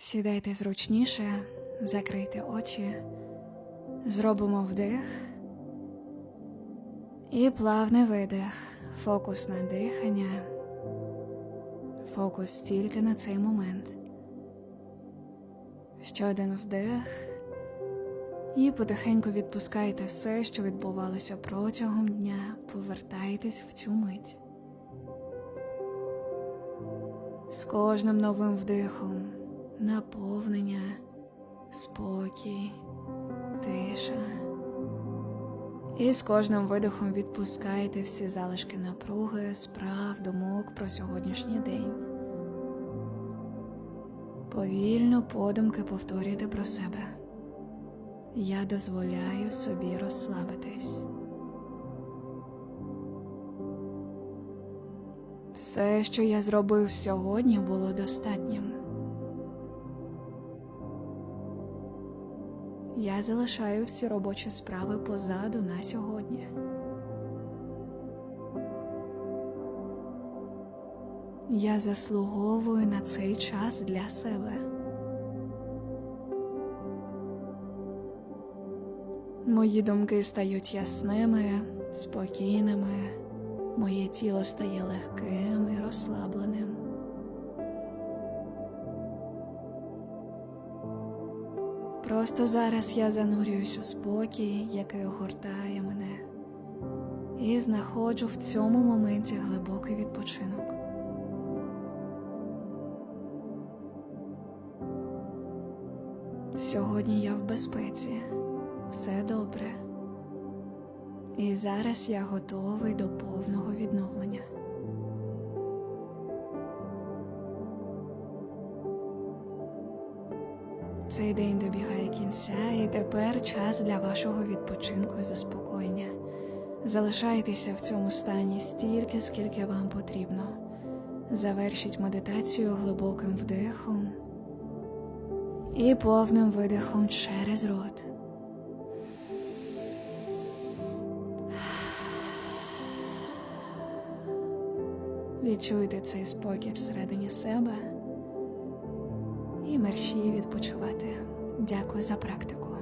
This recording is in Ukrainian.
Сідайте зручніше, закрийте очі, зробимо вдих і плавний видих, фокус на дихання, фокус тільки на цей момент. Ще один вдих. І потихеньку відпускайте все, що відбувалося протягом дня, повертайтесь в цю мить. З кожним новим вдихом наповнення, спокій, тиша. І з кожним видихом відпускайте всі залишки напруги, справ, думок про сьогоднішній день. Повільно подумки повторюйте про себе. Я дозволяю собі розслабитись. Все, що я зробив сьогодні, було достатнім. Я залишаю всі робочі справи позаду на сьогодні. Я заслуговую на цей час для себе. Мої думки стають ясними, спокійними, моє тіло стає легким і розслабленим. Просто зараз я занурююсь у спокій, який огортає мене, і знаходжу в цьому моменті глибокий відпочинок. Сьогодні я в безпеці, все добре. І зараз я готовий до повного Цей день добігає кінця, і тепер час для вашого відпочинку і заспокоєння. Залишайтеся в цьому стані стільки, скільки вам потрібно. Завершіть медитацію глибоким вдихом і повним видихом через рот. Відчуйте цей спокій всередині себе і відпочивати. Дякую за практику.